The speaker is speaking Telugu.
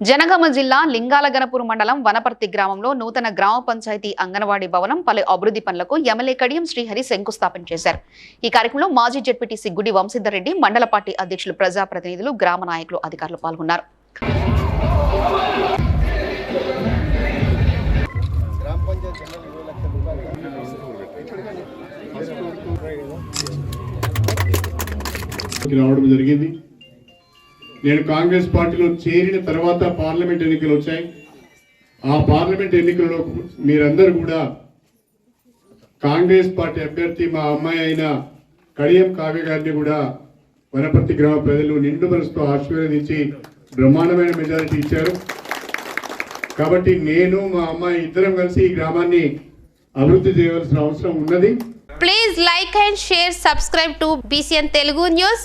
జనగామ జిల్లా లింగాలగనపూర్ మండలం వనపర్తి గ్రామంలో నూతన గ్రామ పంచాయతీ అంగన్వాడీ భవనం పలు అభివృద్ధి పనులకు ఎమ్మెల్యే కడియం శ్రీహరి శంకుస్థాపన చేశారు. ఈ కార్యక్రమంలో మాజీ జడ్పీటీసీ గుడి వంశీధర్ రెడ్డి మండల పార్టీ అధ్యక్షులు ప్రజాప్రతినిధులు గ్రామ నాయకులు అధికారులు పాల్గొన్నారు రావడం జరిగింది. నేను కాంగ్రెస్ పార్టీలో చేరిన తర్వాత పార్లమెంట్ ఎన్నికలు వచ్చాయి. ఆ పార్లమెంట్ ఎన్నికల్లో మీరందరూ కూడా కాంగ్రెస్ పార్టీ అభ్యర్థి మా అమ్మాయి అయిన కడియం కావ్య గారిని కూడా వనపర్తి గ్రామ ప్రజలు నిండు మనసుతో ఆశీర్వదించి బ్రహ్మాండమైన మెజారిటీ ఇచ్చారు. కాబట్టి నేను మా అమ్మాయి ఇద్దరం కలిసి ఈ గ్రామాన్ని అభివృద్ధి చేయవలసిన అవసరం ఉన్నది. Please like and share subscribe to BCN Telugu news